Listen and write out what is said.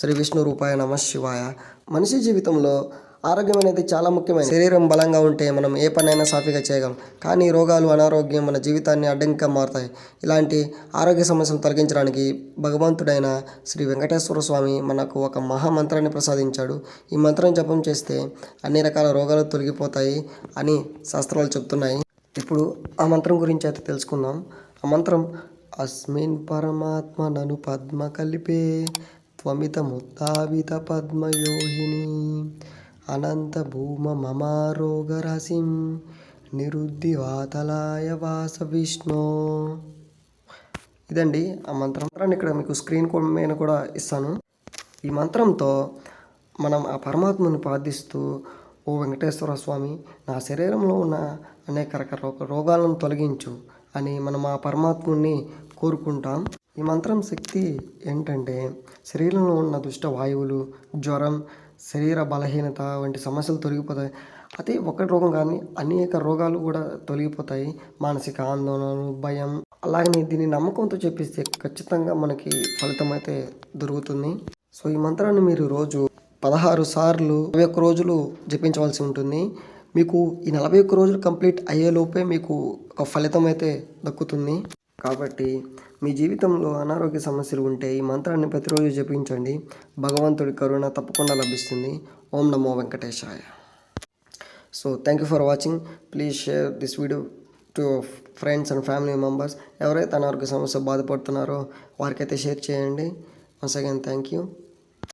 శ్రీ విష్ణు రూపాయ నమ శివాయ. మనిషి జీవితంలో ఆరోగ్యం అనేది చాలా ముఖ్యమైన శరీరం బలంగా ఉంటే మనం ఏ పనైనా సాఫీగా చేయగలం. కానీ రోగాలు అనారోగ్యం మన జీవితాన్ని అడ్డంకిగా మారుతాయి. ఇలాంటి ఆరోగ్య సమస్యలు తొలగించడానికి భగవంతుడైన శ్రీ వెంకటేశ్వర స్వామి మనకు ఒక మహామంత్రాన్ని ప్రసాదించాడు. ఈ మంత్రం జపం చేస్తే అన్ని రకాల రోగాలు తొలగిపోతాయి అని శాస్త్రాలు చెప్తున్నాయి ఇప్పుడు ఆ మంత్రం గురించి అయితే తెలుసుకుందాం. ఆ మంత్రం అస్మిన్ పరమాత్మ నను పద్మ కలిపే త్వమిత ముత్తావిత పద్మయోహిని అనంత భూమ మమారోగరాశిం వాస విష్ణు ఇదండి ఆ మంత్రం మంత్రాన్ని ఇక్కడ మీకు స్క్రీన్ మీద కూడా ఇస్తాను. ఈ మంత్రంతో మనం ఆ పరమాత్మను ప్రార్థిస్తూ ఓ వెంకటేశ్వర స్వామి నా శరీరంలో ఉన్న అనేక రకాల రోగాలను తొలగించు అని మనం ఆ పరమాత్ముని కోరుకుంటాం. ఈ మంత్రం శక్తి ఏంటంటే శరీరంలో ఉన్న దుష్ట వాయువులు జ్వరం శరీర బలహీనత వంటి సమస్యలు తొలగిపోతాయి. అదే ఒక రోగం కానీ అనేక రోగాలు కూడా తొలగిపోతాయి. మానసిక ఆందోళనలు భయం. అలాగనే దీన్ని నమ్మకంతో చెప్పిస్తే ఖచ్చితంగా మనకి ఫలితం అయితే దొరుకుతుంది. సో ఈ మంత్రాన్ని మీరు రోజు పదహారు సార్లు నలభై ఒక్క రోజులు జపించవలసి ఉంటుంది. మీకు ఈ నలభై ఒక్క రోజులు కంప్లీట్ అయ్యేలోపే మీకు ఒక ఫలితం అయితే దక్కుతుంది. కాబట్టి మీ జీవితంలో అనారోగ్య సమస్యలు ఉంటే ఈ మంత్రాన్ని ప్రతిరోజు జపించండి. భగవంతుడి కరుణ తప్పకుండా లభిస్తుంది. ఓం నమో వెంకటేశాయ. So thank you for watching please share this video to friends and family members ఎవరైతే అనారోగ్య సమస్య బాధపడుతున్నారో వారికైతే షేర్ చేయండి. Once again thank you